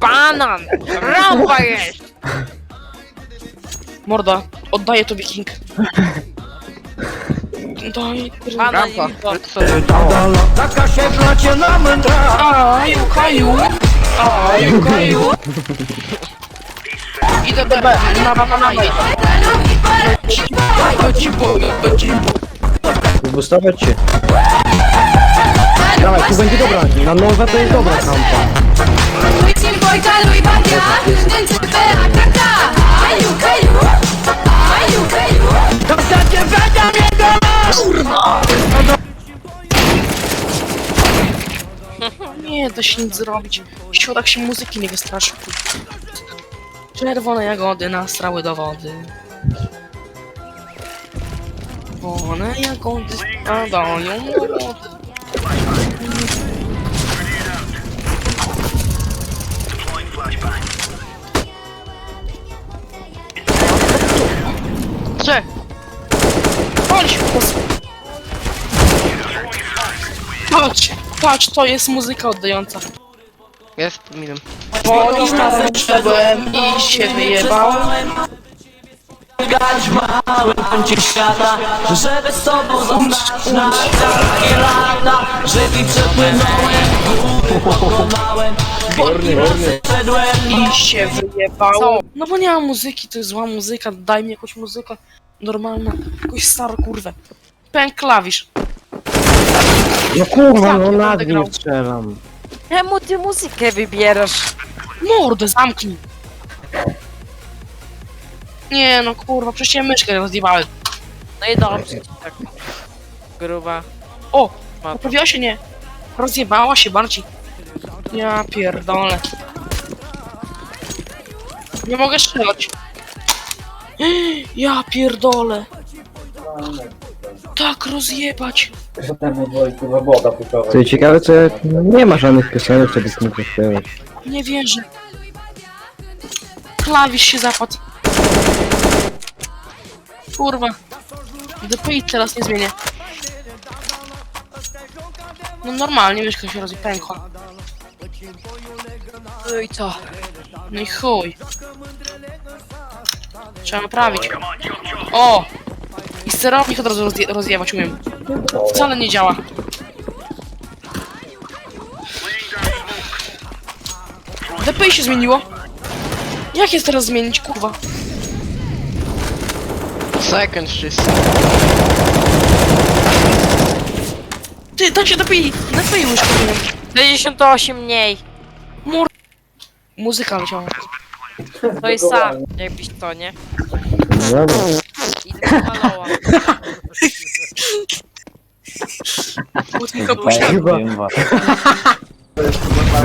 Banan! Rampa jest! Morda, oddaję tobie King. Daj, kurwa. Banan Rampa. i Aju, kaju! Aju, kaju! Idę do B, na banana Do cibo, do cibo. Wystawiać się. Dawaj, tu będzie dobra. Na nowe to jest dobra kampa. Nie da się nic zrobić. Środek się muzyki nie wystraszy. Czerwone jagody nastrały do wody. Czerwone jagody spadają do wody. Gdzie? Chodź! Patrz, patrz, to jest muzyka oddająca. Jest minum. Woli na wszedłem i się wyjebałem. Grać w małym kącie świata Żeby z tobą zostać na takie lata Żywi przepłynąłem, głupio pokonałem raz wszedłem I się wyjebałem. No bo nie ma muzyki, to jest zła muzyka, daj mi jakąś muzykę normalną, jakąś starą kurwę. Pęk klawisz. No kurwa, no grał. nim strzelam. Czemu ty muzykę wybierasz? Mordę zamknij. Nie no kurwa, przecież ja myszkę rozjebałem. No i dobrze. Tak. Gruba. O, poprawiła się nie. Rozjebała się bardziej. Ja pierdolę. Nie mogę strzelać. Ja pierdolę. Tak rozjebać. Co ciekawe, co nie ma żadnych piosenek, żeby z tym śpiewać. Nie wierzę. Klawisz się zapadł. Kurwa. DPI teraz nie zmienię. No normalnie myszka się rozi pękła. No i co? No i chuj. Trzeba naprawić. O! I sterownik od razu rozje rozjebać umiem. Wcale nie działa. DPI się zmieniło. Jak jest teraz zmienić, kurwa? Second wszyscy. Ty, daj się DPI! DPI łyżkę zmieniam. 58 mniej. Muzyka leciała. To jest sam. Jakbyś to, nie? Idę do maloła. Puszcza. Chyba.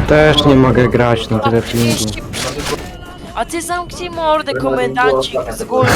Też nie mogę grać na tyle pingu. 30 A ty zamknij mordę, komendancik z górą